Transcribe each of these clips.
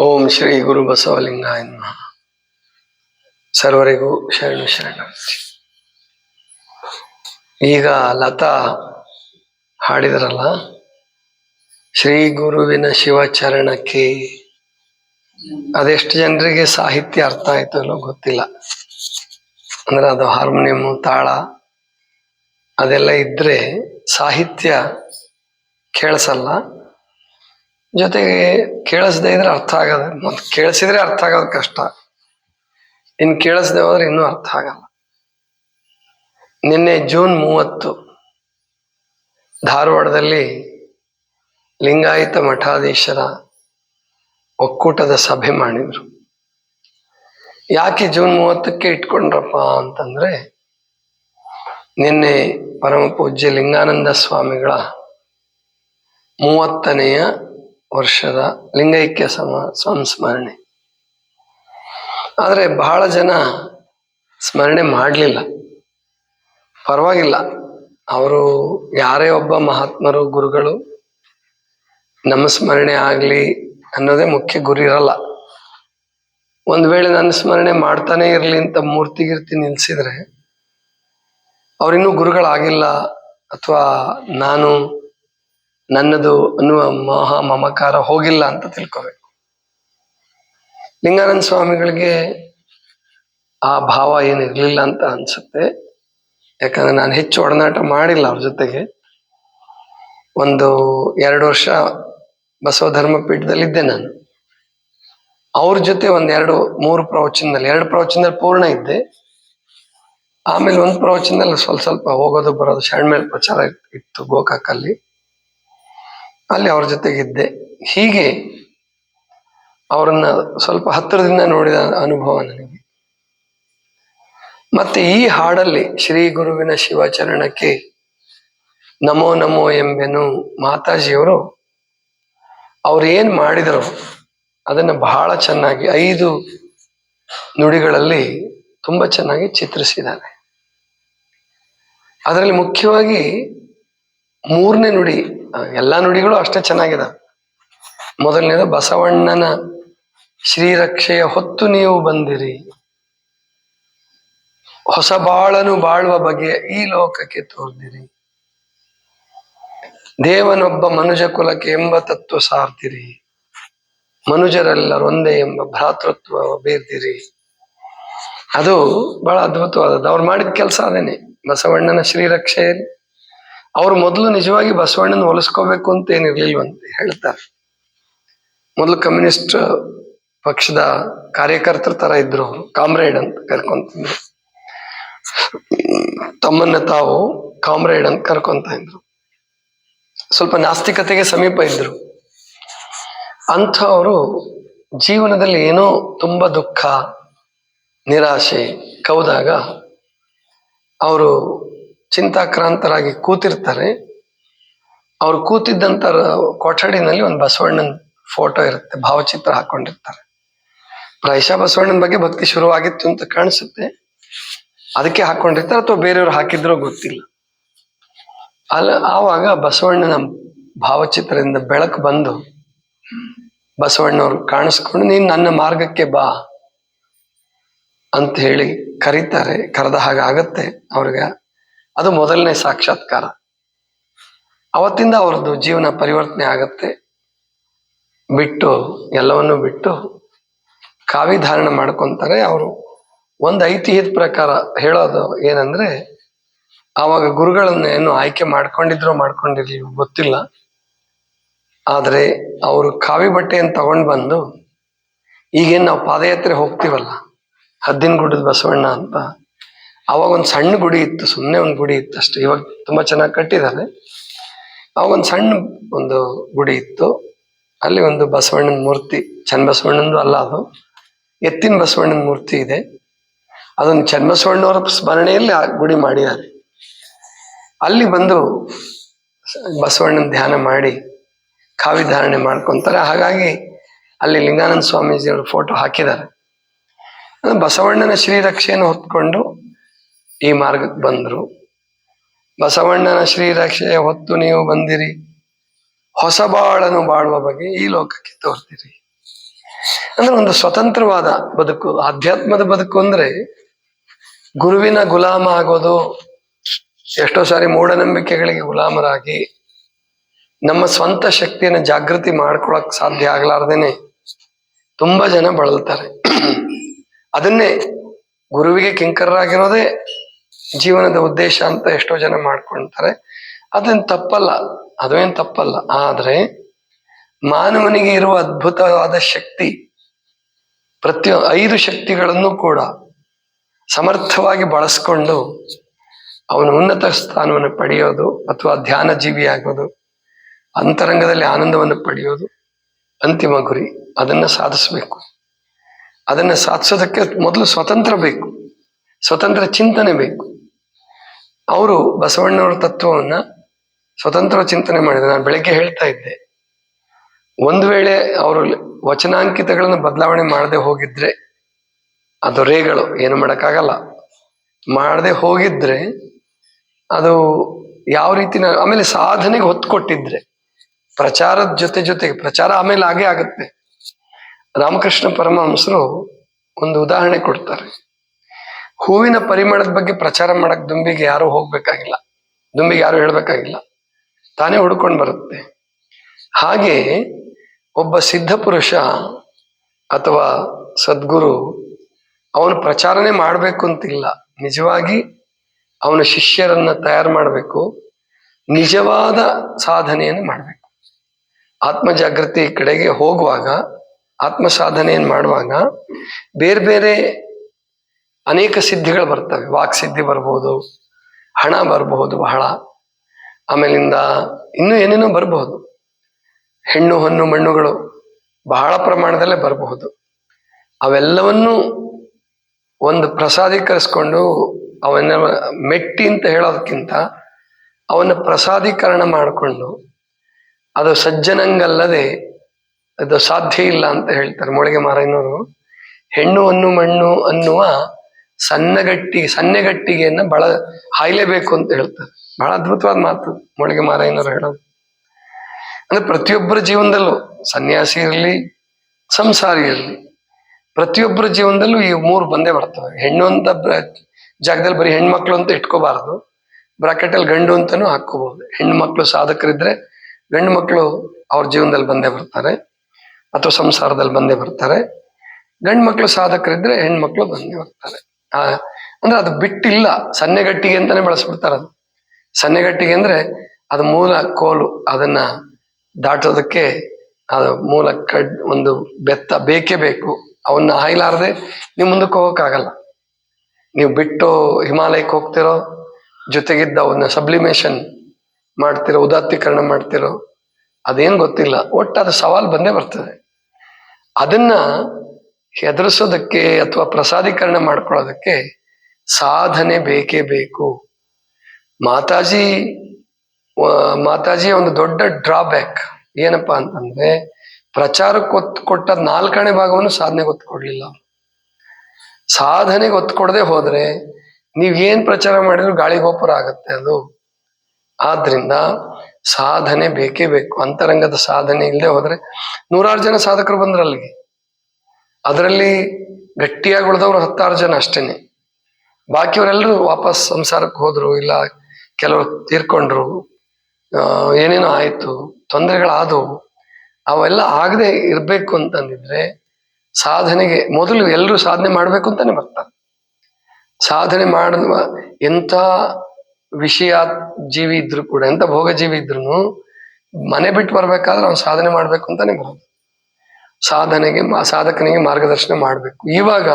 ಓಂ ಶ್ರೀ ಗುರು ಬಸವಲಿಂಗಾಯ ಸರ್ವರಿಗೂ ಶರಣು ಶರಣ. ಈಗ ಲತಾ ಹಾಡಿದ್ರಲ್ಲ? ಶ್ರೀ ಗುರುವಿನ ಶಿವಚರಣಕ್ಕೆ ಅದೆಷ್ಟು ಜನರಿಗೆ ಸಾಹಿತ್ಯ ಅರ್ಥ ಆಯ್ತು ಅಲ್ಲೋ ಗೊತ್ತಿಲ್ಲ. ಅಂದ್ರೆ ಅದು ಹಾರ್ಮೋನಿಯಂ, ತಾಳ, ಅದೆಲ್ಲ ಇದ್ರೆ ಸಾಹಿತ್ಯ ಕೇಳಿಸಲ್ಲ. ಜೊತೆಗೆ ಕೇಳಿಸದೇ ಇದ್ರೆ ಅರ್ಥ ಆಗದ ಮತ್ತೆ ಕೇಳಿಸಿದ್ರೆ ಅರ್ಥ ಆಗೋದು ಕಷ್ಟ. ಇನ್ನು ಕೇಳಿಸದೆ ಹೋದ್ರೆ ಇನ್ನೂ ಅರ್ಥ ಆಗಲ್ಲ. ನಿನ್ನೆ ಜೂನ್ ಮೂವತ್ತು, ಧಾರವಾಡದಲ್ಲಿ ಲಿಂಗಾಯತ ಮಠಾಧೀಶರ ಒಕ್ಕೂಟದ ಸಭೆ ಮಾಡಿದ್ರು. ಯಾಕೆ ಜೂನ್ ಮೂವತ್ತಕ್ಕೆ ಇಟ್ಕೊಂಡ್ರಪ್ಪ ಅಂತಂದ್ರೆ, ನಿನ್ನೆ ಪರಮ ಪೂಜ್ಯ ಲಿಂಗಾನಂದ ಸ್ವಾಮಿಗಳ ಮೂವತ್ತನೆಯ ವರ್ಷದ ಲಿಂಗೈಕ್ಯ ಸಮ, ಸಂಸ್ಮರಣೆ. ಆದರೆ ಬಹಳ ಜನ ಸ್ಮರಣೆ ಮಾಡಲಿಲ್ಲ. ಪರವಾಗಿಲ್ಲ. ಅವರು ಯಾರೇ ಒಬ್ಬ ಮಹಾತ್ಮರು, ಗುರುಗಳು ನಮ್ಮ ಸ್ಮರಣೆ ಆಗಲಿ ಅನ್ನೋದೇ ಮುಖ್ಯ ಗುರಿ ಇರಲ್ಲ. ಒಂದು ವೇಳೆ ನನ್ನ ಸ್ಮರಣೆ ಮಾಡ್ತಾನೆ ಇರಲಿ ಅಂತ ಮೂರ್ತಿ ಗಿರ್ತಿ ನಿಲ್ಸಿದ್ರೆ ಅವರಿನ್ನೂ ಗುರುಗಳಾಗಿಲ್ಲ ಅಥವಾ ನಾನು ನನ್ನದು ಅನ್ನುವ ಮಹಾ ಮಮಕಾರ ಹೋಗಿಲ್ಲ ಅಂತ ತಿಳ್ಕೋಬೇಕು. ಲಿಂಗಾನಂದ ಸ್ವಾಮಿಗಳಿಗೆ ಆ ಭಾವ ಏನು ಇರಲಿಲ್ಲ ಅಂತ ಅನ್ಸುತ್ತೆ. ಯಾಕಂದ್ರೆ ನಾನು ಹೆಚ್ಚು ಒಡನಾಟ ಮಾಡಿಲ್ಲ ಅವ್ರ ಜೊತೆಗೆ. ಒಂದು ಎರಡು ವರ್ಷ ಬಸವ ಧರ್ಮ ಪೀಠದಲ್ಲಿದ್ದೆ ನಾನು. ಅವ್ರ ಜೊತೆ ಒಂದೆರಡು ಮೂರು ಪ್ರವಚನದಲ್ಲಿ, ಎರಡು ಪ್ರವಚನದಲ್ಲಿ ಪೂರ್ಣ ಇದ್ದೆ. ಆಮೇಲೆ ಒಂದು ಪ್ರವಚನದಲ್ಲಿ ಸ್ವಲ್ಪ ಸ್ವಲ್ಪ ಹೋಗೋದು ಬರೋದು ಶಾಣ್ಮೇಲೆ ಪ್ರಚಾರ ಇತ್ತು ಗೋಕಾಕಲ್ಲಿ. ಅಲ್ಲಿ ಅವ್ರ ಜೊತೆಗಿದ್ದೆ. ಹೀಗೆ ಅವರನ್ನ ಸ್ವಲ್ಪ ಹತ್ತಿರದಿಂದ ನೋಡಿದ ಅನುಭವ ನನಗೆ. ಮತ್ತೆ ಈ ಹಾಡಲ್ಲಿ ಶ್ರೀ ಗುರುವಿನ ಶಿವಚರಣಕ್ಕೆ ನಮೋ ನಮೋ ಎಂಬೆನು ಮಾತಾಜಿಯವರು ಅವ್ರು ಏನ್ ಮಾಡಿದರು ಅದನ್ನ ಬಹಳ ಚೆನ್ನಾಗಿ ಐದು ನುಡಿಗಳಲ್ಲಿ ತುಂಬಾ ಚೆನ್ನಾಗಿ ಚಿತ್ರಿಸಿದ್ದಾರೆ. ಅದರಲ್ಲಿ ಮುಖ್ಯವಾಗಿ ಮೂರನೇ ನುಡಿ ಎಲ್ಲಾ ನುಡಿಗಳು ಅಷ್ಟೇ ಚೆನ್ನಾಗಿದೆ. ಮೊದಲನೇದು ಬಸವಣ್ಣನ ಶ್ರೀರಕ್ಷೆಯ ಹೊತ್ತು ನೀವು ಬಂದಿರಿ. ಹೊಸ ಬಾಳನು ಬಾಳುವ ಬಗೆಯ ಈ ಲೋಕಕ್ಕೆ ತೋರ್ದಿರಿ. ದೇವನೊಬ್ಬ ಮನುಜ ಕುಲಕ್ಕೆ ಎಂಬ ತತ್ವ ಸಾರ್ತಿರಿ ಮನುಜರೆಲ್ಲರೊಂದೇ ಎಂಬ ಭ್ರಾತೃತ್ವ ಬೇರ್ದಿರಿ. ಅದು ಬಹಳ ಅದ್ಭುತವಾದದ್ದು. ಅವ್ರು ಮಾಡಿದ ಕೆಲಸ ಅದೇನೆ. ಬಸವಣ್ಣನ ಶ್ರೀರಕ್ಷೆಯಲ್ಲಿ ಅವ್ರು ಮೊದಲು ನಿಜವಾಗಿ ಬಸವಣ್ಣನ ಒಲಿಸ್ಕೋಬೇಕು ಅಂತ ಏನಿರ್ಲಿಲ್ವಂತೆ ಹೇಳ್ತಾರೆ. ಮೊದಲು ಕಮ್ಯುನಿಸ್ಟ್ ಪಕ್ಷದ ಕಾರ್ಯಕರ್ತರ ತರ ಇದ್ರು ಅವರು, ಕಾಮ್ರೇಡ್ ಅಂತ ಕರ್ಕೊಂತಿದ್ರು. ತಮ್ಮನ್ನ ತಾವು ಕಾಮ್ರೇಡ್ ಅಂತ ಕರ್ಕೊಂತ ಇದ್ರು. ಸ್ವಲ್ಪ ನಾಸ್ತಿಕತೆಗೆ ಸಮೀಪ ಇದ್ರು. ಅಂಥವರು ಜೀವನದಲ್ಲಿ ಏನೋ ತುಂಬಾ ದುಃಖ, ನಿರಾಶೆ ಕೌದಾಗ ಅವರು ಚಿಂತಾಕ್ರಾಂತರಾಗಿ ಕೂತಿರ್ತಾರೆ. ಅವ್ರು ಕೂತಿದ್ದಂತ ಕೊಠಡಿನಲ್ಲಿ ಒಂದು ಬಸವಣ್ಣನ ಫೋಟೋ ಇರುತ್ತೆ, ಭಾವಚಿತ್ರ ಹಾಕೊಂಡಿರ್ತಾರೆ. ಪ್ರಾಯಶಃ ಬಸವಣ್ಣನ ಬಗ್ಗೆ ಭಕ್ತಿ ಶುರುವಾಗಿತ್ತು ಅಂತ ಕಾಣಿಸುತ್ತೆ. ಅದಕ್ಕೆ ಹಾಕೊಂಡಿರ್ತಾರೆ ಅಥವಾ ಬೇರೆಯವ್ರು ಹಾಕಿದ್ರೋ ಗೊತ್ತಿಲ್ಲ. ಅಲ್ಲ, ಆವಾಗ ಬಸವಣ್ಣನ ಭಾವಚಿತ್ರದಿಂದ ಬೆಳಕು ಬಂದು ಬಸವಣ್ಣವ್ರು ಕಾಣಿಸ್ಕೊಂಡು, ನೀನ್ ನನ್ನ ಮಾರ್ಗಕ್ಕೆ ಬಾ ಅಂತ ಹೇಳಿ ಕರೀತಾರೆ. ಕರೆದ ಹಾಗೆ ಆಗತ್ತೆ ಅವ್ರಿಗೆ. ಅದು ಮೊದಲನೇ ಸಾಕ್ಷಾತ್ಕಾರ. ಅವತ್ತಿಂದ ಅವರದ್ದು ಜೀವನ ಪರಿವರ್ತನೆ ಆಗತ್ತೆ. ಬಿಟ್ಟು, ಎಲ್ಲವನ್ನು ಬಿಟ್ಟು ಕಾವಿ ಧಾರಣ ಮಾಡ್ಕೊಂತಾರೆ ಅವರು. ಒಂದು ಐತಿಹ್ಯದ ಪ್ರಕಾರ ಹೇಳೋದು ಏನಂದ್ರೆ, ಆವಾಗ ಗುರುಗಳನ್ನ ಏನು ಆಯ್ಕೆ ಮಾಡ್ಕೊಂಡಿದ್ರು ಮಾಡ್ಕೊಂಡಿರ್ಲಿ ಗೊತ್ತಿಲ್ಲ. ಆದರೆ ಅವರು ಕಾವಿ ಬಟ್ಟೆಯನ್ನು ತಗೊಂಡ್ ಬಂದು, ಈಗೇನು ನಾವು ಪಾದಯಾತ್ರೆ ಹೋಗ್ತೀವಲ್ಲ ಹದ್ದಿನ ಗುಡ್ಡದ ಬಸವಣ್ಣ ಅಂತ ಅವಾಗ ಒಂದು ಸಣ್ಣ ಗುಡಿ ಇತ್ತು ಸುಮ್ಮನೆ ಒಂದು ಗುಡಿ ಇತ್ತು ಅಷ್ಟೇ. ಇವಾಗ ತುಂಬಾ ಚೆನ್ನಾಗಿ ಕಟ್ಟಿದ್ದಾರೆ ಅವಾಗ ಒಂದು ಸಣ್ಣ ಒಂದು ಗುಡಿ ಇತ್ತು. ಅಲ್ಲಿ ಒಂದು ಬಸವಣ್ಣನ ಮೂರ್ತಿ ಚನ್ನಬಸವಣ್ಣಂದು ಅಲ್ಲ ಅದು. ಎತ್ತಿನ ಬಸವಣ್ಣನ ಮೂರ್ತಿ ಇದೆ. ಅದೊಂದು ಚನ್ನಬಸವಣ್ಣವರ ಸ್ಮರಣೆಯಲ್ಲಿ ಆ ಗುಡಿ ಮಾಡಿದ್ದಾರೆ. ಅಲ್ಲಿ ಬಂದು ಬಸವಣ್ಣನ ಧ್ಯಾನ ಮಾಡಿ ಕಾವಿ ಧಾರಣೆ ಮಾಡ್ಕೊಂತಾರೆ. ಹಾಗಾಗಿ ಅಲ್ಲಿ ಲಿಂಗಾನಂದ ಸ್ವಾಮೀಜಿಯವರು ಫೋಟೋ ಹಾಕಿದ್ದಾರೆ. ಬಸವಣ್ಣನ ಶ್ರೀರಕ್ಷೆಯನ್ನು ಹೊತ್ಕೊಂಡು ಈ ಮಾರ್ಗಕ್ಕೆ ಬಂದರು. ಬಸವಣ್ಣನ ಶ್ರೀರಕ್ಷೆಯ ಹೊತ್ತು ನೀವು ಬಂದಿರಿ. ಹೊಸ ಬಾಳನ್ನು ಬಾಳುವ ಬಗ್ಗೆ ಈ ಲೋಕಕ್ಕೆ ತೋರ್ತಿರಿ. ಅಂದ್ರೆ ಒಂದು ಸ್ವತಂತ್ರವಾದ ಬದುಕು, ಆಧ್ಯಾತ್ಮದ ಬದುಕು ಅಂದ್ರೆ ಗುರುವಿನ ಗುಲಾಮ ಆಗೋದು, ಎಷ್ಟೋ ಸಾರಿ ಮೂಢನಂಬಿಕೆಗಳಿಗೆ ಗುಲಾಮರಾಗಿ ನಮ್ಮ ಸ್ವಂತ ಶಕ್ತಿಯನ್ನು ಜಾಗೃತಿ ಮಾಡ್ಕೊಳಕ್ ಸಾಧ್ಯ ಆಗ್ಲಾರ್ದೇನೆ ತುಂಬಾ ಜನ ಬಳಲ್ತಾರೆ. ಅದನ್ನೇ ಗುರುವಿಗೆ ಕಿಂಕರರಾಗಿರೋದೇ ಜೀವನದ ಉದ್ದೇಶ ಅಂತ ಎಷ್ಟೋ ಜನ ಮಾಡ್ಕೊಳ್ತಾರೆ ಅದೇನ್ ತಪ್ಪಲ್ಲ ಅದೇನ್ ತಪ್ಪಲ್ಲ. ಆದ್ರೆ ಮಾನವನಿಗೆ ಇರುವ ಅದ್ಭುತವಾದ ಶಕ್ತಿ ಪ್ರತಿಯೊ ಐದು ಶಕ್ತಿಗಳನ್ನು ಕೂಡ ಸಮರ್ಥವಾಗಿ ಬಳಸ್ಕೊಂಡು ಅವನು ಉನ್ನತ ಸ್ಥಾನವನ್ನು ಪಡೆಯೋದು ಅಥವಾ ಧ್ಯಾನ ಜೀವಿ ಆಗೋದು ಅಂತರಂಗದಲ್ಲಿ ಆನಂದವನ್ನು ಪಡೆಯೋದು ಅಂತಿಮ ಗುರಿ. ಅದನ್ನ ಸಾಧಿಸಬೇಕು. ಅದನ್ನ ಸಾಧಿಸೋದಕ್ಕೆ ಮೊದಲು ಸ್ವತಂತ್ರ ಬೇಕು. ಸ್ವತಂತ್ರ ಚಿಂತನೆ ಬೇಕು. ಅವರು ಬಸವಣ್ಣವರ ತತ್ವವನ್ನ ಸ್ವತಂತ್ರ ಚಿಂತನೆ ಮಾಡಿದ್ರು. ನಾನು ಬೆಳಗ್ಗೆ ಹೇಳ್ತಾ ಇದ್ದೆ. ಒಂದು ವೇಳೆ ಅವರು ವಚನಾಂಕಿತಗಳನ್ನು ಬದಲಾವಣೆ ಮಾಡದೆ ಹೋಗಿದ್ರೆ, ಅದು ರೇಗಳು, ಏನು ಮಾಡೋಕ್ಕಾಗಲ್ಲ. ಮಾಡದೆ ಹೋಗಿದ್ರೆ, ಅದು ಯಾವ ರೀತಿ ಆಮೇಲೆ ಸಾಧನೆಗೆ ಹೊತ್ತು ಕೊಟ್ಟಿದ್ರೆ ಪ್ರಚಾರದ ಜೊತೆ ಜೊತೆಗೆ, ಪ್ರಚಾರ ಆಮೇಲೆ ಹಾಗೆ ಆಗುತ್ತೆ. ರಾಮಕೃಷ್ಣ ಪರಮಹಂಸರು ಒಂದು ಉದಾಹರಣೆ ಕೊಡ್ತಾರೆ. ಹೂವಿನ ಪರಿಮಳದ ಬಗ್ಗೆ ಪ್ರಚಾರ ಮಾಡಕ್ ದುಂಬಿಗೆ ಯಾರು ಹೋಗ್ಬೇಕಾಗಿಲ್ಲ. ದುಂಬಿಗೆ ಯಾರು ಹೇಳ್ಬೇಕಾಗಿಲ್ಲ. ತಾನೇ ಹುಡ್ಕೊಂಡು ಬರುತ್ತೆ. ಹಾಗೆ ಒಬ್ಬ ಸಿದ್ಧ ಪುರುಷ ಅಥವಾ ಸದ್ಗುರು ಅವನು ಪ್ರಚಾರನೆ ಮಾಡಬೇಕು ಅಂತಿಲ್ಲ. ನಿಜವಾಗಿ ಅವನ ಶಿಷ್ಯರನ್ನ ತಯಾರು ಮಾಡಬೇಕು. ನಿಜವಾದ ಸಾಧನೆಯನ್ನು ಮಾಡಬೇಕು. ಆತ್ಮ ಜಾಗೃತಿ ಕಡೆಗೆ ಹೋಗುವಾಗ ಆತ್ಮ ಸಾಧನೆಯನ್ನು ಮಾಡುವಾಗ ಬೇರೆ ಬೇರೆ ಅನೇಕ ಸಿದ್ಧಿಗಳು ಬರ್ತವೆ. ವಾಕ್ ಸಿದ್ಧಿ ಬರ್ಬೋದು, ಹಣ ಬರಬಹುದು ಬಹಳ. ಆಮೇಲಿಂದ ಇನ್ನೂ ಏನೇನೋ ಬರಬಹುದು ಹೆಣ್ಣು ಹಣ್ಣು ಮಣ್ಣುಗಳು ಬಹಳ ಪ್ರಮಾಣದಲ್ಲೇ ಬರಬಹುದು ಅವೆಲ್ಲವನ್ನೂ ಒಂದು ಪ್ರಸಾದೀಕರಿಸ್ಕೊಂಡು ಅವನ್ನ ಮೆಟ್ಟಿ ಅಂತ ಹೇಳೋದಕ್ಕಿಂತ ಅವನ್ನ ಪ್ರಸಾದೀಕರಣ ಮಾಡಿಕೊಂಡು ಅದು ಸಜ್ಜನಂಗಲ್ಲದೆ ಅದು ಸಾಧ್ಯ ಇಲ್ಲ ಅಂತ ಹೇಳ್ತಾರೆ. ಮೊಳಗೆ ಮಾರಾಯನವರು ಹೆಣ್ಣು ಅನ್ನು ಮಣ್ಣು ಅನ್ನುವ ಸಣ್ಣಗಟ್ಟಿ, ಸಣ್ಣಗಟ್ಟಿಗೆಯನ್ನು ಬಹಳ ಹಾಯ್ಲೇಬೇಕು ಅಂತ ಹೇಳ್ತಾರೆ. ಬಹಳ ಅದ್ಭುತವಾದ ಮಾತು ಮೊಳಗೆ ಮಾರಾಯಣರು ಹೇಳೋದು. ಅಂದ್ರೆ ಪ್ರತಿಯೊಬ್ಬರ ಜೀವನದಲ್ಲೂ ಸನ್ಯಾಸಿ ಇರಲಿ, ಸಂಸಾರಿ ಇರಲಿ, ಪ್ರತಿಯೊಬ್ಬರ ಜೀವನದಲ್ಲೂ ಈ ಮೂರು ಬಂದೇ ಬರ್ತವೆ. ಹೆಣ್ಣು ಅಂತ ಜಾಗದಲ್ಲಿ ಬರೀ ಹೆಣ್ಮಕ್ಳು ಅಂತ ಇಟ್ಕೋಬಾರ್ದು. ಬ್ರಾಕೆಟ್ ಅಲ್ಲಿ ಗಂಡು ಅಂತಾನು ಹಾಕೋಬಹುದು ಹೆಣ್ಣು ಮಕ್ಕಳು ಸಾಧಕರಿದ್ರೆ ಗಂಡು ಮಕ್ಕಳು ಅವ್ರ ಜೀವನದಲ್ಲಿ ಬಂದೇ ಬರ್ತಾರೆ ಅಥವಾ ಸಂಸಾರದಲ್ಲಿ ಬಂದೇ ಬರ್ತಾರೆ. ಗಂಡು ಮಕ್ಕಳು ಸಾಧಕರಿದ್ರೆ ಹೆಣ್ಮಕ್ಳು ಬಂದೇ ಬರ್ತಾರೆ. ಅಂದ್ರೆ ಅದು ಬಿಟ್ಟಿಲ್ಲ. ಸನ್ನೆಗಟ್ಟಿಗೆ ಅಂತಾನೆ ಬಳಸ್ಬಿಡ್ತಾರೆ ಅದು. ಸನ್ನೆಗಟ್ಟಿಗೆ ಅಂದ್ರೆ ಅದು ಮೂಲ ಕೋಲು ಅದನ್ನ ದಾಟೋದಕ್ಕೆ ಅದು ಮೂಲ ಕಡ್, ಒಂದು ಬೆತ್ತ ಬೇಕೇ ಬೇಕು. ಅವನ್ನ ಹಾಯ್ಲಾರದೆ ನೀವು ಮುಂದಕ್ಕೆ ಹೋಗೋಕ್ಕಾಗಲ್ಲ. ನೀವು ಬಿಟ್ಟು ಹಿಮಾಲಯಕ್ಕೆ ಹೋಗ್ತಿರೋ, ಜೊತೆಗಿದ್ದ ಅವನ್ನ ಸಬ್ಲಿಮೇಷನ್ ಮಾಡ್ತಿರೋ, ಉದಾತ್ತೀಕರಣ ಮಾಡ್ತಿರೋ, ಅದೇನು ಗೊತ್ತಿಲ್ಲ. ಒಟ್ಟು ಅದು ಸವಾಲು ಬಂದೇ ಬರ್ತದೆ. ಅದನ್ನ ಎದುರಿಸೋದಕ್ಕೆ ಅಥವಾ ಪ್ರಸಾದೀಕರಣ ಮಾಡ್ಕೊಳ್ಳೋದಕ್ಕೆ ಸಾಧನೆ ಬೇಕೇ ಬೇಕು. ಮಾತಾಜಿ ಮಾತಾಜಿಯ ಒಂದು ದೊಡ್ಡ ಡ್ರಾಬ್ಯಾಕ್ ಏನಪ್ಪಾ ಅಂತಂದ್ರೆ ಪ್ರಚಾರಕ್ಕೆ ಒತ್ತು ಕೊಟ್ಟ ನಾಲ್ಕನೇ ಭಾಗವನ್ನು ಸಾಧನೆಗೆ ಒತ್ತು ಕೊಡ್ಲಿಲ್ಲ. ಸಾಧನೆಗೆ ಒತ್ತು ಕೊಡದೆ ಹೋದ್ರೆ ನೀವ್ ಏನ್ ಪ್ರಚಾರ ಮಾಡಿದ್ರು ಗಾಳಿ ಗೋಪುರ ಆಗತ್ತೆ ಅದು. ಆದ್ರಿಂದ ಸಾಧನೆ ಬೇಕೇ ಬೇಕು. ಅಂತರಂಗದ ಸಾಧನೆ ಇಲ್ಲದೆ ಹೋದ್ರೆ ನೂರಾರು ಜನ ಸಾಧಕರು ಬಂದ್ರು ಅದರಲ್ಲಿ ಗಟ್ಟಿಯಾಗಿ ಉಳಿದವರು ಹತ್ತಾರು ಜನ ಅಷ್ಟೇನೆ. ಬಾಕಿಯವರೆಲ್ಲರೂ ವಾಪಸ್ ಸಂಸಾರಕ್ಕೆ ಹೋದ್ರು, ಇಲ್ಲ ಕೆಲವರು ತೀರ್ಕೊಂಡ್ರು ಏನೇನೋ ಆಯಿತು, ತೊಂದರೆಗಳಾದವು. ಅವೆಲ್ಲ ಆಗದೆ ಇರಬೇಕು ಅಂತಂದಿದ್ರೆ ಸಾಧನೆಗೆ ಮೊದಲು ಎಲ್ಲರೂ ಸಾಧನೆ ಮಾಡಬೇಕು ಅಂತಾನೆ ಬರ್ತಾರೆ ಸಾಧನೆ ಮಾಡುವ ಎಂಥ ವಿಷಯ ಜೀವಿ ಇದ್ರು ಕೂಡ, ಎಂಥ ಭೋಗ ಜೀವಿ ಇದ್ರು ಮನೆ ಬಿಟ್ಟು ಬರ್ಬೇಕಾದ್ರೆ ಅವ್ನು ಸಾಧನೆ ಮಾಡ್ಬೇಕು ಅಂತಾನೆ ಬರೋದು. ಸಾಧನೆಗೆ ಸಾಧಕನಿಗೆ ಮಾರ್ಗದರ್ಶನ ಮಾಡಬೇಕು. ಇವಾಗ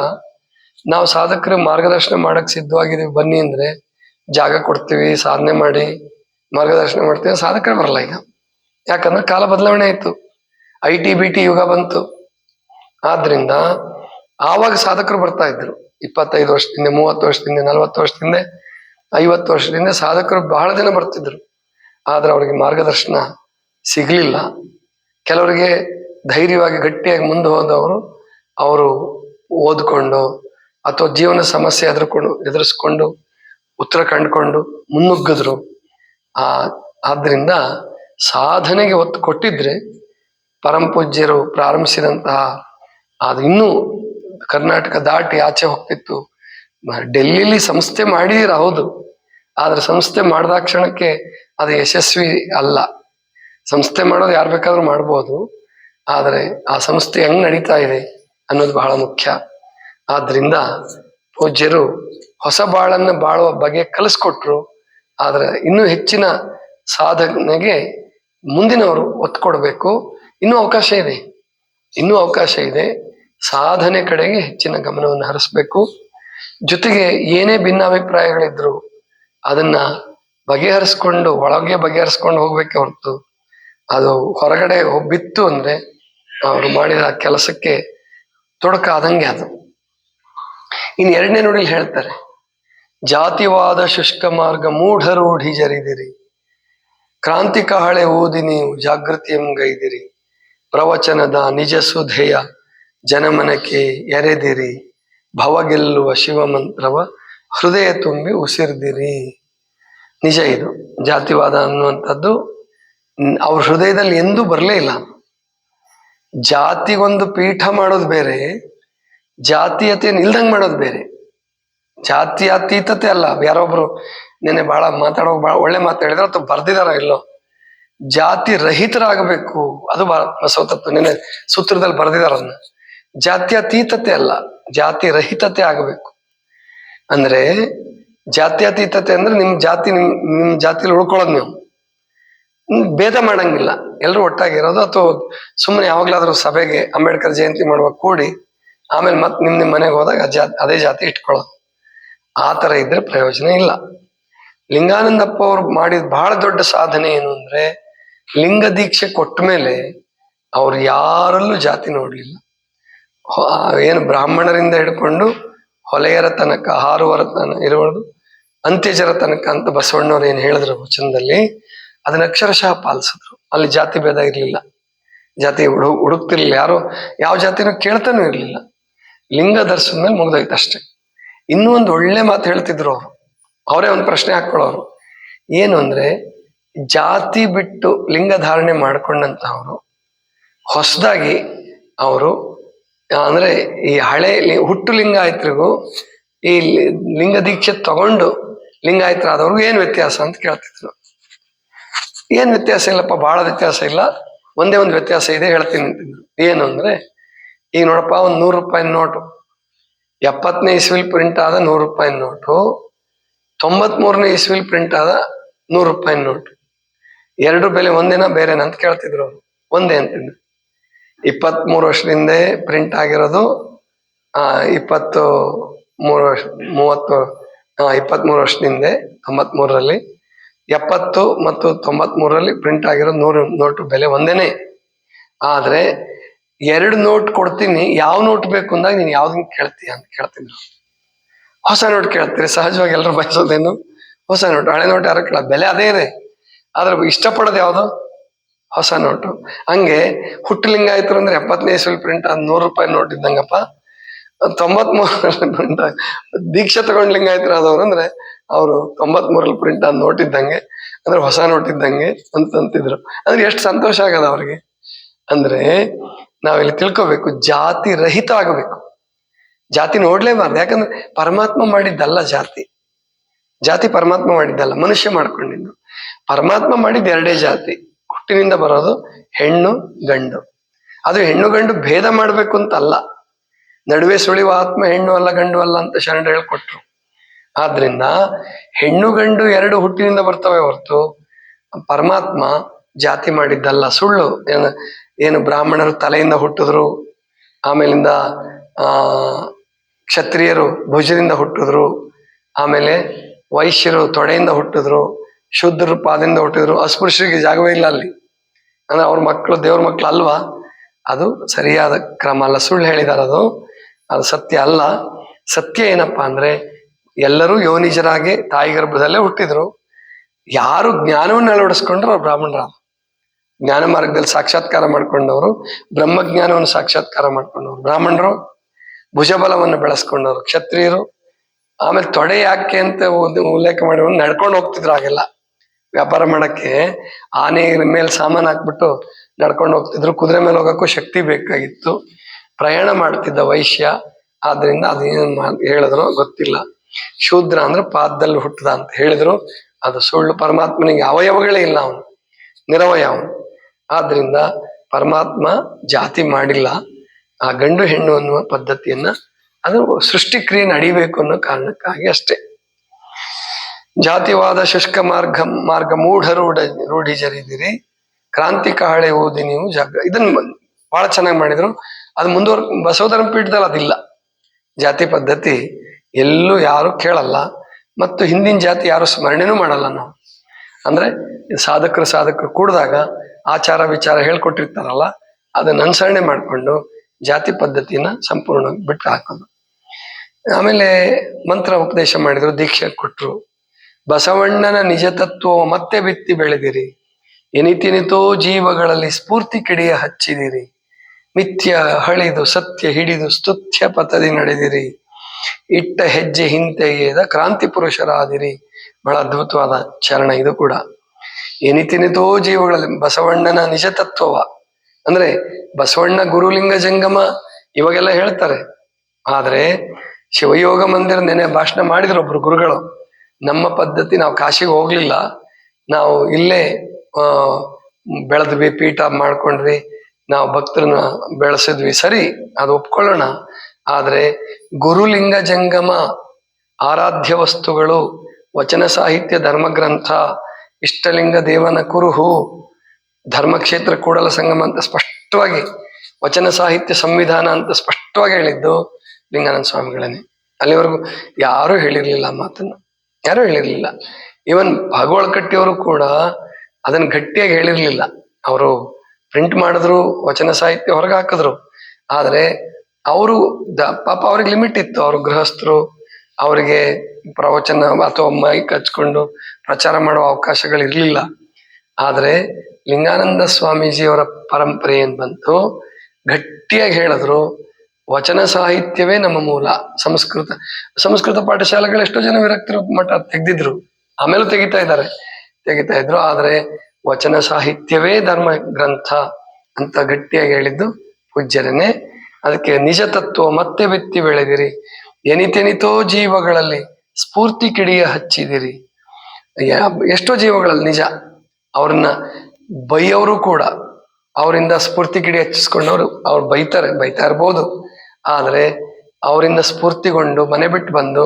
ನಾವು ಸಾಧಕರ ಮಾರ್ಗದರ್ಶನ ಮಾಡಕ್ ಸಿದ್ಧವಾಗಿದ್ದೀವಿ. ಬನ್ನಿ ಅಂದ್ರೆ ಜಾಗ ಕೊಡ್ತೀವಿ, ಸಾಧನೆ ಮಾಡಿ ಮಾರ್ಗದರ್ಶನ ಮಾಡ್ತೀವಿ. ಸಾಧಕರು ಬರಲ್ಲ ಈಗ. ಯಾಕಂದ್ರೆ ಕಾಲ ಬದಲಾವಣೆ ಆಯ್ತು. ಐ ಟಿ ಬಿ ಟಿ ಯುಗ ಬಂತು. ಆದ್ರಿಂದ ಆವಾಗ ಸಾಧಕರು ಬರ್ತಾ ಇದ್ರು. ಇಪ್ಪತ್ತೈದು ವರ್ಷದಿಂದ, ಮೂವತ್ತು ವರ್ಷದಿಂದ, ನಲವತ್ತು ವರ್ಷದಿಂದ, ಐವತ್ತು ವರ್ಷದಿಂದ ಸಾಧಕರು ಬಹಳ ಜನ ಬರ್ತಿದ್ರು. ಆದ್ರೆ ಅವ್ರಿಗೆ ಮಾರ್ಗದರ್ಶನ ಸಿಗ್ಲಿಲ್ಲ. ಕೆಲವರಿಗೆ ಧೈರ್ಯವಾಗಿ ಗಟ್ಟಿಯಾಗಿ ಮುಂದೆ ಹೋದವರು ಅವರು ಓದ್ಕೊಂಡು ಅಥವಾ ಜೀವನ ಸಮಸ್ಯೆ ಎದುರ್ಕೊಂಡು, ಎದುರಿಸ್ಕೊಂಡು, ಉತ್ತರ ಕಂಡುಕೊಂಡು ಮುನ್ನುಗ್ಗಿದ್ರು. ಆ, ಆದ್ದರಿಂದ ಸಾಧನೆಗೆ ಒತ್ತು ಕೊಟ್ಟಿದ್ರೆ ಪರಮಪೂಜ್ಯರು ಪ್ರಾರಂಭಿಸಿದಂತಹ, ಅದು ಇನ್ನೂ ಕರ್ನಾಟಕ ದಾಟಿ ಆಚೆ ಹೋಗ್ತಿತ್ತು. ಡೆಲ್ಲಿಲಿ ಸಂಸ್ಥೆ ಮಾಡಿದಿರ, ಹೌದು. ಆದ್ರೆ ಸಂಸ್ಥೆ ಮಾಡಿದ ಕ್ಷಣಕ್ಕೆ ಅದು ಯಶಸ್ವಿ ಅಲ್ಲ. ಸಂಸ್ಥೆ ಮಾಡೋದು ಯಾರು ಬೇಕಾದ್ರೂ ಮಾಡ್ಬೋದು. ಆದರೆ ಆ ಸಂಸ್ಥೆ ಹೆಂಗ್ ನಡೀತಾ ಇದೆ ಅನ್ನೋದು ಬಹಳ ಮುಖ್ಯ. ಆದ್ರಿಂದ ಪೂಜ್ಯರು ಹೊಸ ಬಾಳನ್ನ ಬಾಳುವ ಬಗೆ ಕಲಿಸ್ಕೊಟ್ರು. ಆದ್ರೆ ಇನ್ನೂ ಹೆಚ್ಚಿನ ಸಾಧನೆಗೆ ಮುಂದಿನವರು ಒತ್ತು ಕೊಡಬೇಕು. ಇನ್ನೂ ಅವಕಾಶ ಇದೆ. ಇನ್ನೂ ಅವಕಾಶ ಇದೆ. ಸಾಧನೆ ಕಡೆಗೆ ಹೆಚ್ಚಿನ ಗಮನವನ್ನು ಹರಿಸ್ಬೇಕು. ಜೊತೆಗೆ ಏನೇ ಭಿನ್ನಾಭಿಪ್ರಾಯಗಳಿದ್ರು ಅದನ್ನ ಬಗೆಹರಿಸ್ಕೊಂಡು ಒಳಗೆ ಬಗೆಹರಿಸ್ಕೊಂಡು ಹೋಗ್ಬೇಕೆ ಹೊರತು. ಅದು ಹೊರಗಡೆ ಬಿತ್ತು ಅಂದ್ರೆ ಅವರು ಮಾಡಿದ ಕೆಲಸಕ್ಕೆ ತೊಡಕಾದಂಗೆ ಅದು. ಇನ್ನು ಎರಡನೇ ನುಡಿಲಿ ಹೇಳ್ತಾರೆ, ಜಾತಿವಾದ ಶುಷ್ಕ ಮಾರ್ಗ ಮೂಢರೂಢಿ ಜರಿದಿರಿ ಕ್ರಾಂತಿ ಕಹಳೆ ಓದಿ ನೀವು ಜಾಗೃತಿಯಂ ಗೈದಿರಿ ಪ್ರವಚನದ ನಿಜ ಸುಧೆಯ ಜನಮನಕ್ಕೆ ಎರೆದಿರಿ. ಭವ ಗೆಲ್ಲುವ ಶಿವಮಂತ್ರವ ಹೃದಯ ತುಂಬಿ ಉಸಿರ್ದಿರಿ. ನಿಜ ಇದು, ಜಾತಿವಾದ ಅನ್ನುವಂಥದ್ದು, ಅವ್ರ ಹೃದಯದಲ್ಲಿ ಎಂದೂ ಬರಲೇ ಇಲ್ಲ. ಜಾತಿಗೊಂದು ಪೀಠ ಮಾಡೋದು ಬೇರೆ ಜಾತೀಯತೆಯನ್ನು ಇಲ್ದಂಗೆ ಮಾಡೋದು ಬೇರೆ. ಜಾತ್ಯತೀತತೆ ಅಲ್ಲ, ಯಾರೊಬ್ರು ನೆನೆ ಬಹಳ ಮಾತಾಡೋ ಬಹಳ ಒಳ್ಳೆ ಮಾತು ಹೇಳಿದ್ರೆ ಅಥವಾ ಬರ್ದಿದಾರ ಇಲ್ಲೋ. ಜಾತಿ ರಹಿತರಾಗಬೇಕು, ಅದು ಬಸವ ತತ್ವ ನೆನೆ ಸೂತ್ರದಲ್ಲಿ ಬರ್ದಿದಾರ ಅದನ್ನ. ಜಾತ್ಯತೀತತೆ ಅಲ್ಲ, ಜಾತಿ ರಹಿತತೆ ಆಗಬೇಕು. ಅಂದ್ರೆ ಜಾತ್ಯತೀತತೆ ಅಂದ್ರೆ ನಿಮ್ ಜಾತಿ, ನಿಮ್ ನಿಮ್ ಜಾತಿಲಿ ಉಳ್ಕೊಳ್ಳೋದು ನೀವು. ಭೇದ ಮಾಡಂಗಿಲ್ಲ. ಎಲ್ಲರೂ ಒಟ್ಟಾಗಿರೋದು ಅಥವಾ ಸುಮ್ಮನೆ ಯಾವಾಗ್ಲಾದ್ರೂ ಸಭೆಗೆ ಅಂಬೇಡ್ಕರ್ ಜಯಂತಿ ಮಾಡುವಾಗ ಕೂಡಿ ಆಮೇಲೆ ಮತ್ ನಿಮ್ ನಿಮ್ ಮನೆಗೆ ಹೋದಾಗ ಅದೇ ಜಾತಿ ಇಟ್ಕೊಳ್ಳೋದು. ಆ ತರ ಇದ್ರೆ ಪ್ರಯೋಜನ ಇಲ್ಲ. ಲಿಂಗಾನಂದಪ್ಪ ಅವ್ರು ಮಾಡಿದ ಬಹಳ ದೊಡ್ಡ ಸಾಧನೆ ಏನು ಅಂದ್ರೆ ಲಿಂಗ ದೀಕ್ಷೆ ಕೊಟ್ಟ ಮೇಲೆ ಅವ್ರು ಯಾರಲ್ಲೂ ಜಾತಿ ನೋಡ್ಲಿಲ್ಲ. ಏನು ಬ್ರಾಹ್ಮಣರಿಂದ ಹಿಡ್ಕೊಂಡು ಹೊಲೆಯರ ತನಕ, ಹಾರುವರ ತನಕ ಇರಬಾರ್ದು ಅಂತ್ಯಜರ ತನಕ ಅಂತ ಬಸವಣ್ಣವ್ರು ಏನ್ ಹೇಳಿದ್ರು ವಚನದಲ್ಲಿ ಅದನ್ನ ಅಕ್ಷರಶಃ ಪಾಲಿಸಿದ್ರು. ಅಲ್ಲಿ ಜಾತಿ ಭೇದ ಇರಲಿಲ್ಲ. ಜಾತಿ ಹುಡು, ಹುಡುಕ್ತಿರ್ಲಿಲ್ಲ. ಯಾರು, ಯಾವ ಜಾತಿನೂ ಕೇಳ್ತಾನೂ ಇರಲಿಲ್ಲ. ಲಿಂಗ ದರ್ಶನ ಮೇಲೆ ಮುಗ್ದೋಯ್ತು ಅಷ್ಟೇ. ಇನ್ನೂ ಒಂದು ಒಳ್ಳೆ ಮಾತು ಹೇಳ್ತಿದ್ರು ಅವರು. ಅವರೇ ಒಂದು ಪ್ರಶ್ನೆ ಹಾಕೊಳ್ಳೋರು ಏನು ಅಂದ್ರೆ, ಜಾತಿ ಬಿಟ್ಟು ಲಿಂಗ ಧಾರಣೆ ಮಾಡ್ಕೊಂಡಂತಹವರು ಹೊಸದಾಗಿ ಅವರು ಅಂದ್ರೆ ಈ ಹಳೆ ಹುಟ್ಟು ಲಿಂಗಾಯತ್ರಿಗೂ ಈ ಲಿಂಗ ದೀಕ್ಷೆ ತಗೊಂಡು ಲಿಂಗಾಯತರಾದವ್ರಿಗೂ ಏನು ವ್ಯತ್ಯಾಸ ಅಂತ ಕೇಳ್ತಿದ್ರು. ಏನ್ ವ್ಯತ್ಯಾಸ ಇಲ್ಲಪ್ಪ ಬಹಳ ವ್ಯತ್ಯಾಸ ಇಲ್ಲ. ಒಂದೇ ಒಂದು ವ್ಯತ್ಯಾಸ ಇದೆ, ಹೇಳ್ತೀನಿ ಏನು ಅಂದ್ರೆ, ಈಗ ನೋಡಪ್ಪ, ಒಂದು ನೂರು ರೂಪಾಯಿ ನೋಟು. ಎಪ್ಪತ್ತನೇ ಇಸ್ವಿಲ್ ಪ್ರಿಂಟ್ ಆದ ನೂರು ರೂಪಾಯಿ ನೋಟು. ತೊಂಬತ್ ಮೂರನೇ ಇಸ್ವಿಲ್ ಪ್ರಿಂಟ್ ಆದ ನೂರು ರೂಪಾಯಿ ನೋಟು. ಎರಡು ಬೆಲೆ ಒಂದೇನಾ ಬೇರೆನಾ ಅಂತ ಕೇಳ್ತಿದ್ರು ಅವರು. ಒಂದೇ ಅಂತಿದ್ರು. ಇಪ್ಪತ್ತ್ ಮೂರು ವರ್ಷದಿಂದ ಪ್ರಿಂಟ್ ಆಗಿರೋದು, ಆ, ಇಪ್ಪತ್ತು ಮೂರು ವರ್ಷ, ಮೂವತ್ತು ಇಪ್ಪತ್ತ್ ಮೂರು ವರ್ಷದಿಂದ ತೊಂಬತ್ ಮೂರರಲ್ಲಿ ಎಪ್ಪತ್ತು ಮತ್ತು ತೊಂಬತ್ ಮೂರರಲ್ಲಿ ಪ್ರಿಂಟ್ ಆಗಿರೋ ನೂರು ನೋಟು ಬೆಲೆ ಒಂದೇನೆ. ಆದ್ರೆ ಎರಡು ನೋಟ್ ಕೊಡ್ತೀನಿ, ಯಾವ ನೋಟ್ ಬೇಕು ಅಂದಾಗ ನೀನ್ ಯಾವ್ದನ್ನ ಕೇಳ್ತೀಯ ಅಂತ ಕೇಳ್ತೀನಿ ಹೊಸ ನೋಟ್ ಕೇಳ್ತೀರಿ, ಸಹಜವಾಗಿ ಎಲ್ಲರೂ ಬಯಸೋದೇನು? ಹೊಸ ನೋಟ್ ಹಳೆ ನೋಟ್ ಯಾರು ಕೇಳ ಬೆಲೆ ಅದೇ ಇದೆ. ಆದ್ರೆ ಇಷ್ಟಪಡೋದು ಯಾವುದು? ಹೊಸ ನೋಟು ಹಂಗೆ ಹುಟ್ಟು ಆಯ್ತು ಅಂದ್ರೆ ಎಪ್ಪತ್ತನೇ ಇಸ್ವಿ ಪ್ರಿಂಟ್ ಅದ್ ನೂರು ರೂಪಾಯಿ ನೋಟ್ ಇದ್ದಂಗಪ್ಪ. ತೊಂಬತ್ ಮೂರು ದೀಕ್ಷೆ ತಗೊಂಡ್ ಆಯ್ತು ಆದವ್ರು ಅಂದ್ರೆ ಅವರು ತೊಂಬತ್ ಮೂರಲ್ಲಿ ಪ್ರಿಂಟ್ ಆದ ನೋಟ್ ಇದ್ದಂಗೆ, ಅಂದ್ರೆ ಹೊಸ ನೋಟ್ ಇದ್ದಂಗೆ ಅಂತ ಅಂತಿದ್ರು. ಅಂದ್ರೆ ಎಷ್ಟು ಸಂತೋಷ ಆಗದ ಅವ್ರಿಗೆ. ಅಂದ್ರೆ ನಾವಿಲ್ಲಿ ತಿಳ್ಕೊಬೇಕು, ಜಾತಿ ರಹಿತ ಆಗಬೇಕು ಜಾತಿ ನೋಡ್ಲೇಬಾರ್ದು. ಯಾಕಂದ್ರೆ ಪರಮಾತ್ಮ ಮಾಡಿದ್ದಲ್ಲ ಜಾತಿ. ಜಾತಿ ಪರಮಾತ್ಮ ಮಾಡಿದ್ದಲ್ಲ, ಮನುಷ್ಯ ಮಾಡ್ಕೊಂಡಿದ್ದು. ಪರಮಾತ್ಮ ಮಾಡಿದ ಎರಡೇ ಜಾತಿ. ಹುಟ್ಟಿನಿಂದ ಬರೋದು ಹೆಣ್ಣು, ಗಂಡು. ಅದು ಹೆಣ್ಣು, ಗಂಡು ಭೇದ ಮಾಡ್ಬೇಕು ಅಂತ ಅಲ್ಲ ನಡುವೆ ಸುಳಿವ ಆತ್ಮ, ಹೆಣ್ಣು ಅಲ್ಲ, ಗಂಡು ಅಲ್ಲ ಅಂತ ಶರಣ ಹೇಳ್ಕೊಟ್ರು. ಆದ್ರಿಂದ ಹೆಣ್ಣು ಗಂಡು ಎರಡು ಹುಟ್ಟಿನಿಂದ ಬರ್ತವೆ ಹೊರತು ಪರಮಾತ್ಮ ಜಾತಿ ಮಾಡಿದ್ದಲ್ಲ ಸುಳ್ಳು. ಏನು ಏನು ಬ್ರಾಹ್ಮಣರು ತಲೆಯಿಂದ ಹುಟ್ಟಿದ್ರು, ಆಮೇಲಿಂದ, ಆ, ಕ್ಷತ್ರಿಯರು ಭುಜದಿಂದ ಹುಟ್ಟಿದ್ರು, ಆಮೇಲೆ ವೈಶ್ಯರು ತೊಡೆಯಿಂದ ಹುಟ್ಟಿದ್ರು ಶೂದ್ರರು ಪಾದದಿಂದ ಹುಟ್ಟಿದ್ರು, ಅಸ್ಪೃಶ್ಯರಿಗೆ ಜಾಗವೇ ಇಲ್ಲ ಅಲ್ಲಿ. ಅಂದ್ರೆ ಅವ್ರ ಮಕ್ಕಳು ದೇವ್ರ ಮಕ್ಕಳು ಅಲ್ವಾ? ಅದು ಸರಿಯಾದ ಕ್ರಮ ಅಲ್ಲ. ಸುಳ್ಳು ಹೇಳಿದಾರದು ಅದು. ಅದು ಸತ್ಯ ಅಲ್ಲ. ಸತ್ಯ ಏನಪ್ಪಾ ಅಂದ್ರೆ ಎಲ್ಲರೂ ಯೋನಿಜರಾಗಿ ತಾಯಿ ಗರ್ಭದಲ್ಲೇ ಹುಟ್ಟಿದ್ರು. ಯಾರು ಜ್ಞಾನವನ್ನು ಅಳವಡಿಸ್ಕೊಂಡ್ರು ಅವ್ರು ಬ್ರಾಹ್ಮಣರ ಜ್ಞಾನ ಮಾರ್ಗದಲ್ಲಿ ಸಾಕ್ಷಾತ್ಕಾರ ಮಾಡ್ಕೊಂಡವರು, ಬ್ರಹ್ಮಜ್ಞಾನವನ್ನು ಸಾಕ್ಷಾತ್ಕಾರ ಮಾಡ್ಕೊಂಡವ್ರು ಬ್ರಾಹ್ಮಣರು. ಭುಜಬಲವನ್ನು ಬೆಳೆಸ್ಕೊಂಡವ್ರು ಕ್ಷತ್ರಿಯರು. ಆಮೇಲೆ ತೊಡೆ ಯಾಕೆ ಅಂತ ಒಂದು ಉಲ್ಲೇಖ ಮಾಡಿ ನಡ್ಕೊಂಡು ಹೋಗ್ತಿದ್ರು ಹಾಗೆಲ್ಲ. ವ್ಯಾಪಾರ ಮಾಡಕ್ಕೆ ಆನೆ ಮೇಲೆ ಸಾಮಾನು ಹಾಕ್ಬಿಟ್ಟು ನಡ್ಕೊಂಡು ಹೋಗ್ತಿದ್ರು. ಕುದುರೆ ಮೇಲೆ ಹೋಗಕ್ಕೂ ಶಕ್ತಿ ಬೇಕಾಗಿತ್ತು. ಪ್ರಯಾಣ ಮಾಡ್ತಿದ್ದ ವೈಶ್ಯ. ಆದ್ರಿಂದ ಅದೇನು ಹೇಳಿದ್ರು ಗೊತ್ತಿಲ್ಲ. ಶೂದ್ರ ಅಂದ್ರೆ ಪಾದದಲ್ಲಿ ಹುಟ್ಟದ ಅಂತ ಹೇಳಿದ್ರು. ಅದು ಸುಳ್ಳು. ಪರಮಾತ್ಮನಿಗೆ ಅವಯವಗಳೇ ಇಲ್ಲ ಅವನು. ನಿರವಯ ಅವನು. ಆದ್ರಿಂದ ಪರಮಾತ್ಮ ಜಾತಿ ಮಾಡಿಲ್ಲ. ಆ ಗಂಡು ಹೆಣ್ಣು ಅನ್ನುವ ಪದ್ಧತಿಯನ್ನ ಅದು ಸೃಷ್ಟಿಕ್ರಿಯೆ ನಡಿಬೇಕು ಅನ್ನೋ ಕಾರಣಕ್ಕಾಗಿ ಅಷ್ಟೇ. ಜಾತಿವಾದ ಶುಷ್ಕ ಮಾರ್ಗ ಮಾರ್ಗ ಮೂಢ ರೂಢ ರೂಢಿ ಜರಿದಿರಿ ಕ್ರಾಂತಿ ಕಹಳೆ ಓದಿ ನೀವು ಜಾಗ, ಇದನ್ನ ಬಹಳ ಚೆನ್ನಾಗಿ ಮಾಡಿದ್ರು. ಅದು ಮುಂದುವರ್, ಬಸವಧರ್ಮ ಪೀಠದಲ್ಲಿ ಅದಿಲ್ಲ. ಜಾತಿ ಪದ್ಧತಿ ಎಲ್ಲೂ ಯಾರು ಕೇಳಲ್ಲ. ಮತ್ತು ಹಿಂದಿನ ಜಾತಿ ಯಾರು ಸ್ಮರಣೆನೂ ಮಾಡಲ್ಲ ನಾವು. ಅಂದ್ರೆ ಸಾಧಕರು ಸಾಧಕರು ಕೂಡಿದಾಗ ಆಚಾರ ವಿಚಾರ ಹೇಳ್ಕೊಟ್ಟಿರ್ತಾರಲ್ಲ, ಅದನ್ನ ಅನುಸರಣೆ ಮಾಡಿಕೊಂಡು ಜಾತಿ ಪದ್ಧತಿನ ಸಂಪೂರ್ಣವಾಗಿ ಬಿಟ್ಟು ಹಾಕೋದು. ಆಮೇಲೆ ಮಂತ್ರ ಉಪದೇಶ ಮಾಡಿದ್ರು, ದೀಕ್ಷೆ ಕೊಟ್ರು. ಬಸವಣ್ಣನ ನಿಜ ತತ್ವ ಮತ್ತೆ ಬಿತ್ತಿ ಬೆಳೆದಿರಿ. ಎನಿತಿನಿತೋ ಜೀವಗಳಲ್ಲಿ ಸ್ಫೂರ್ತಿ ಕಿಡಿಯ ಹಚ್ಚಿದಿರಿ. ಮಿಥ್ಯ ಹಳಿದು ಸತ್ಯ ಹಿಡಿದು ಸ್ತುತ್ಯ ಪಥದಿ ನಡೆದಿರಿ. ಇಟ್ಟ ಹೆಜ್ಜೆ ಹಿಂತೆಗೆಯದ ಕ್ರಾಂತಿ ಪುರುಷರಾದಿರಿ. ಬಹಳ ಅದ್ಭುತವಾದ ಚರಣ ಇದು ಕೂಡ. ಎನಿತಿನಿತೋ ಜೀವಗಳಲ್ಲಿ ಬಸವಣ್ಣನ ನಿಜ ತತ್ವವ. ಅಂದ್ರೆ ಬಸವಣ್ಣ ಗುರುಲಿಂಗ ಜಂಗಮ ಇವಾಗೆಲ್ಲ ಹೇಳ್ತಾರೆ. ಆದ್ರೆ ಶಿವಯೋಗ ಮಂದಿರ ನೆನೆ ಭಾಷಣ ಮಾಡಿದ್ರು ಒಬ್ರು ಗುರುಗಳು. ನಮ್ಮ ಪದ್ಧತಿ ನಾವು ಕಾಶಿಗೆ ಹೋಗ್ಲಿಲ್ಲ. ನಾವು ಇಲ್ಲೇ, ಆ, ಬೆಳೆದ್ವಿ, ಪೀಠ ಮಾಡ್ಕೊಂಡ್ವಿ. ನಾವು ಭಕ್ತರನ್ನ ಬೆಳೆಸಿದ್ವಿ. ಸರಿ, ಅದು ಒಪ್ಕೊಳ್ಳೋಣ. ಆದ್ರೆ ಗುರುಲಿಂಗ ಜಂಗಮ, ಆರಾಧ್ಯ ವಸ್ತುಗಳು, ವಚನ ಸಾಹಿತ್ಯ ಧರ್ಮಗ್ರಂಥ, ಇಷ್ಟಲಿಂಗ ದೇವನ ಕುರುಹು, ಧರ್ಮಕ್ಷೇತ್ರ ಕೂಡಲ ಸಂಗಮ ಅಂತ ಸ್ಪಷ್ಟವಾಗಿ, ವಚನ ಸಾಹಿತ್ಯ ಸಂವಿಧಾನ ಅಂತ ಸ್ಪಷ್ಟವಾಗಿ ಹೇಳಿದ್ದು ಲಿಂಗಾನಂದ ಸ್ವಾಮಿಗಳನ್ನೇ. ಅಲ್ಲಿವರೆಗೂ ಯಾರೂ ಹೇಳಿರ್ಲಿಲ್ಲ ಮಾತನ್ನು. ಯಾರೂ ಹೇಳಿರ್ಲಿಲ್ಲ. ಇವನ್ ಭಾಗವಳಕಟ್ಟಿಯವರು ಕೂಡ ಅದನ್ನ ಗಟ್ಟಿಯಾಗಿ ಹೇಳಿರ್ಲಿಲ್ಲ. ಅವರು ಪ್ರಿಂಟ್ ಮಾಡಿದ್ರು, ವಚನ ಸಾಹಿತ್ಯ ಹೊರಗೆ ಹಾಕಿದ್ರು. ಆದ್ರೆ ಅವರು ಪಾಪ ಅವ್ರಿಗೆ ಲಿಮಿಟ್ ಇತ್ತು. ಅವ್ರ ಗೃಹಸ್ಥರು, ಅವರಿಗೆ ಪ್ರವಚನ ಅಥವಾ ಮೈಕ್ ಹಚ್ಕೊಂಡು ಪ್ರಚಾರ ಮಾಡುವ ಅವಕಾಶಗಳು ಇರಲಿಲ್ಲ. ಆದರೆ ಲಿಂಗಾನಂದ ಸ್ವಾಮೀಜಿಯವರ ಪರಂಪರೆ ಏನ್ ಬಂತು? ಗಟ್ಟಿಯಾಗಿ ಹೇಳಿದ್ರು, ವಚನ ಸಾಹಿತ್ಯವೇ ನಮ್ಮ ಮೂಲ. ಸಂಸ್ಕೃತ ಸಂಸ್ಕೃತ ಪಾಠಶಾಲೆಗಳು ಎಷ್ಟೋ ಜನ ವಿರಕ್ತರು ಮಠ ತೆಗ್ದಿದ್ರು. ಆಮೇಲೂ ತೆಗಿತಾ ಇದ್ದಾರೆ. ತೆಗಿತಾ ಇದ್ರು. ಆದರೆ ವಚನ ಸಾಹಿತ್ಯವೇ ಧರ್ಮ ಗ್ರಂಥ ಅಂತ ಗಟ್ಟಿಯಾಗಿ ಹೇಳಿದ್ದು ಪೂಜ್ಯರನ್ನೇ ಅದಕ್ಕೆ ನಿಜ ತತ್ವ ಮತ್ತೆ ಬೆತ್ತಿ ಬೆಳೆದಿರಿ. ಎನಿತೆನಿತೋ ಜೀವಗಳಲ್ಲಿ ಸ್ಫೂರ್ತಿ ಕಿಡಿಯ ಹಚ್ಚಿದಿರಿ. ಎಷ್ಟೋ ಜೀವಗಳಲ್ಲಿ ನಿಜ, ಅವ್ರನ್ನ ಬೈಯವರು ಕೂಡ ಅವರಿಂದ ಸ್ಫೂರ್ತಿ ಕಿಡಿ ಹಚ್ಚಿಸ್ಕೊಂಡವರು ಅವ್ರು ಬೈತಾರೆ, ಬೈತಾ ಇರ್ಬೋದು. ಆದರೆ ಅವರಿಂದ ಸ್ಫೂರ್ತಿಗೊಂಡು ಮನೆ ಬಿಟ್ಟು ಬಂದು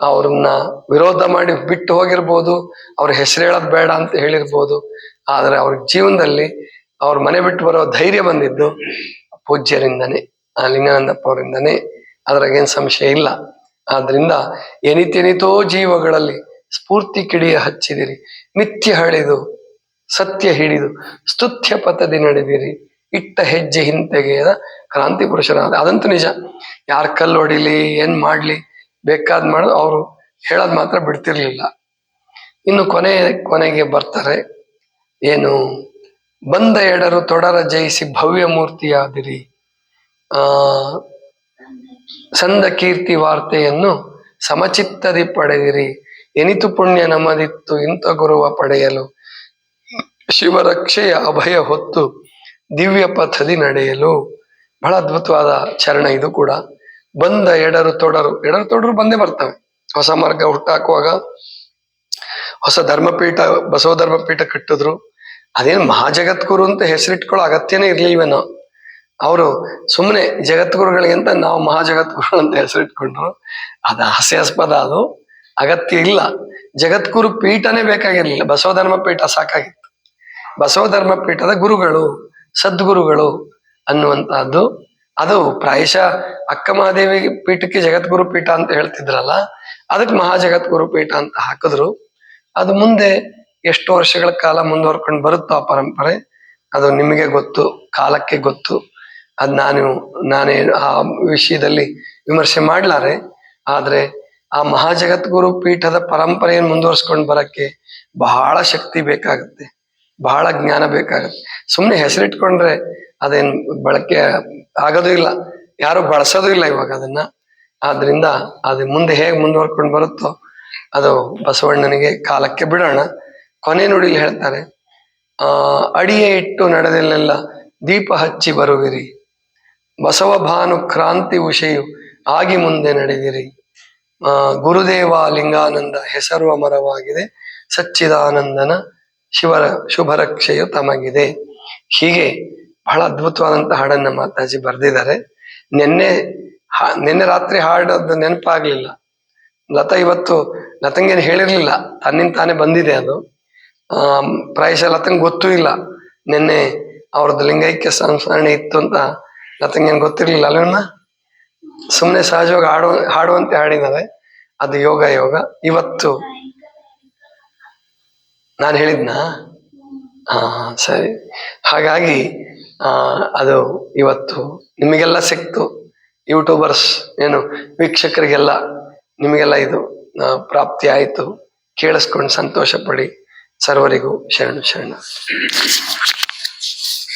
ಅವ್ರನ್ನ ವಿರೋಧ ಮಾಡಿ ಬಿಟ್ಟು ಹೋಗಿರ್ಬೋದು, ಅವ್ರ ಹೆಸರು ಹೇಳೋದ್ ಬೇಡ ಅಂತ ಹೇಳಿರ್ಬೋದು. ಆದರೆ ಅವ್ರ ಜೀವನದಲ್ಲಿ ಅವ್ರ ಮನೆ ಬಿಟ್ಟು ಬರೋ ಧೈರ್ಯ ಬಂದಿದ್ದು ಪೂಜ್ಯರಿಂದನೇ. ಲಿಂಗಾನಂದಪ್ಪ ಅವರಿಂದನೇ ಅದ್ರಾಗೇನ್ ಸಂಶಯ ಇಲ್ಲ. ಆದ್ರಿಂದ ಎನಿತೆನಿತೋ ಜೀವಗಳಲ್ಲಿ ಸ್ಫೂರ್ತಿ ಕಿಡಿಯ ಹಚ್ಚಿದಿರಿ, ನಿತ್ಯ ಹಳಿದು, ಸತ್ಯ ಹಿಡಿದು, ಸ್ತುತ್ಯ ಪಥದಿ ನಡೆದಿರಿ, ಇಟ್ಟ ಹೆಜ್ಜೆ ಹಿಂತೆಗೆಯದ ಕ್ರಾಂತಿ ಪುರುಷರಾದ ಅದಂತೂ ನಿಜ. ಯಾರ ಕಲ್ಲು ಹೊಡಿಲಿ, ಏನ್ ಮಾಡ್ಲಿ, ಬೇಕಾದ್ ಮಾಡೋದು ಅವರು ಹೇಳೋದ್ ಮಾತ್ರ ಬಿಡ್ತಿರ್ಲಿಲ್ಲ. ಇನ್ನು ಕೊನೆ ಕೊನೆಗೆ ಬರ್ತಾರೆ, ಏನು ಬಂದ ಎಡರು ತೊಡರ ಜಯಿಸಿ ಭವ್ಯ ಮೂರ್ತಿಯಾದಿರಿ. ಸಂದ ಕೀರ್ತಿ ವಾರ್ತೆಯನ್ನು ಸಮಚಿತ್ತದಿ ಪಡೆದಿರಿ. ಎನಿತು ಪುಣ್ಯ ನಮದಿತ್ತು ಇಂಥ ಗುರುವ ಪಡೆಯಲು. ಶಿವರಕ್ಷೆಯ ಅಭಯ ಹೊತ್ತು ದಿವ್ಯ ಪಥದಿ ನಡೆಯಲು. ಬಹಳ ಅದ್ಭುತವಾದ ಚರಣ ಇದು ಕೂಡ. ಬಂದ ಎಡರು ತೊಡರು. ಎಡರು ತೊಡರು ಬಂದೇ ಬರ್ತವೆ. ಹೊಸ ಮಾರ್ಗ ಹುಟ್ಟಾಕುವಾಗ ಹೊಸ ಧರ್ಮಪೀಠ, ಬಸವ ಧರ್ಮಪೀಠ ಕಟ್ಟಿದ್ರು. ಅದೇನು ಮಹಾಜಗದ್ಗುರು ಅಂತ ಹೆಸರಿಟ್ಕೊಳ್ಳೋ ಅಗತ್ಯನೇ ಇರ್ಲಿಲ್ವೇನೋ. ಅವರು ಸುಮ್ಮನೆ ಜಗತ್ಗುರುಗಳಿಗಿಂತ ನಾವು ಮಹಾಜಗದ್ಗುರು ಅಂತ ಹೆಸರಿಟ್ಕೊಂಡ್ರು. ಅದು ಹಾಸ್ಯಾಸ್ಪದ ಅದು. ಅಗತ್ಯ ಇಲ್ಲ ಜಗದ್ಗುರು ಪೀಠನೇ ಬೇಕಾಗಿರಲಿಲ್ಲ. ಬಸವಧರ್ಮ ಪೀಠ ಸಾಕಾಗಿತ್ತು. ಬಸವಧರ್ಮ ಪೀಠದ ಗುರುಗಳು, ಸದ್ಗುರುಗಳು ಅನ್ನುವಂತಹದ್ದು. ಅದು ಪ್ರಾಯಶಃ ಅಕ್ಕ ಮಹಾದೇವಿ ಪೀಠಕ್ಕೆ ಜಗದ್ಗುರು ಪೀಠ ಅಂತ ಹೇಳ್ತಿದ್ರಲ್ಲ, ಅದಕ್ಕೆ ಮಹಾಜಗದ್ಗುರು ಪೀಠ ಅಂತ ಹಾಕಿದ್ರು. ಅದು ಮುಂದೆ ಎಷ್ಟು ವರ್ಷಗಳ ಕಾಲ ಮುಂದುವರ್ಕೊಂಡು ಬರುತ್ತೋ ಆ ಪರಂಪರೆ. ಅದು ನಿಮಗೆ ಗೊತ್ತು, ಕಾಲಕ್ಕೆ ಗೊತ್ತು. ಅದ್ ನಾನು, ನಾನೇ ಆ ವಿಷಯದಲ್ಲಿ ವಿಮರ್ಶೆ ಮಾಡ್ಲಾರೆ. ಆದರೆ ಆ ಮಹಾಜಗದ್ಗುರು ಪೀಠದ ಪರಂಪರೆಯನ್ನು ಮುಂದುವರ್ಸ್ಕೊಂಡು ಬರಕ್ಕೆ ಬಹಳ ಶಕ್ತಿ ಬೇಕಾಗುತ್ತೆ. ಬಹಳ ಜ್ಞಾನ ಬೇಕಾಗುತ್ತೆ. ಸುಮ್ಮನೆ ಹೆಸರಿಟ್ಕೊಂಡ್ರೆ ಅದೇನು ಬಳಕೆ ಆಗೋದು ಇಲ್ಲ. ಯಾರು ಬಳಸೋದು ಇಲ್ಲ ಇವಾಗ ಅದನ್ನ. ಆದ್ರಿಂದ ಅದು ಮುಂದೆ ಹೇಗೆ ಮುಂದುವರ್ಕೊಂಡು ಬರುತ್ತೋ ಅದು ಬಸವಣ್ಣನಿಗೆ ಕಾಲಕ್ಕೆ ಬಿಡೋಣ. ಕೊನೆ ನುಡಿಲಿ ಹೇಳ್ತಾರೆ ಅಡಿಯೇ ಇಟ್ಟು ನಡೆದಲ್ಲೆಲ್ಲ ದೀಪ ಹಚ್ಚಿ ಬರುವಿರಿ. ಬಸವ ಭಾನು ಕ್ರಾಂತಿ ಉಷೆಯು ಆಗಿ ಮುಂದೆ ನಡೆದಿರಿ ಆ, ಗುರುದೇವ ಲಿಂಗಾನಂದ ಹೆಸರು ಅಮರವಾಗಿದೆ. ಸಚ್ಚಿದಾನಂದನ ಶಿವರ ಶುಭರಕ್ಷೆಯು ತಮಗಿದೆ. ಹೀಗೆ ಬಹಳ ಅದ್ಭುತವಾದಂತಹ ಹಾಡನ್ನ ಮಾತಾಜಿ ಬರೆದಿದ್ದಾರೆ. ನಿನ್ನೆ ನಿನ್ನೆ ರಾತ್ರಿ ಹಾಡೋದು ನೆನಪಾಗ್ಲಿಲ್ಲ. ಲತಾ ಇವತ್ತು ಲತಂಗೇನು ಹೇಳಿರ್ಲಿಲ್ಲ. ತನ್ನಿಂದ ತಾನೇ ಬಂದಿದೆ ಅದು. ಆ ಪ್ರಾಯಶಃ ಲತಂಗ್ ಗೊತ್ತೂ ಇಲ್ಲ. ನಿನ್ನೆ ಅವ್ರದ್ದು ಲಿಂಗೈಕ್ಯ ಸಂಸ್ಮರಣೆ ಇತ್ತು ಅಂತ ಲತಂಗೇನು ಗೊತ್ತಿರ್ಲಿಲ್ಲ. ಅಲ್ವನ್ನ ಸುಮ್ಮನೆ ಸಹಜವಾಗಿ ಹಾಡು, ಹಾಡುವಂತೆ ಹಾಡಿದ್ದಾರೆ. ಅದು ಯೋಗ ಯೋಗ. ಇವತ್ತು ನಾನು ಹೇಳಿದ್ನಾ? ಹಾ, ಸರಿ. ಹಾಗಾಗಿ ಅದು ಇವತ್ತು ನಿಮಗೆಲ್ಲ ಸಿಕ್ತು. ಯೂಟ್ಯೂಬರ್ಸ್, ಏನು, ವೀಕ್ಷಕರಿಗೆಲ್ಲ ನಿಮಗೆಲ್ಲ ಇದು ಪ್ರಾಪ್ತಿ ಆಯಿತು. ಕೇಳಿಸ್ಕೊಂಡು ಸಂತೋಷ ಪಡಿ. ಸರ್ವರಿಗೂ ಶರಣು, ಶರಣ.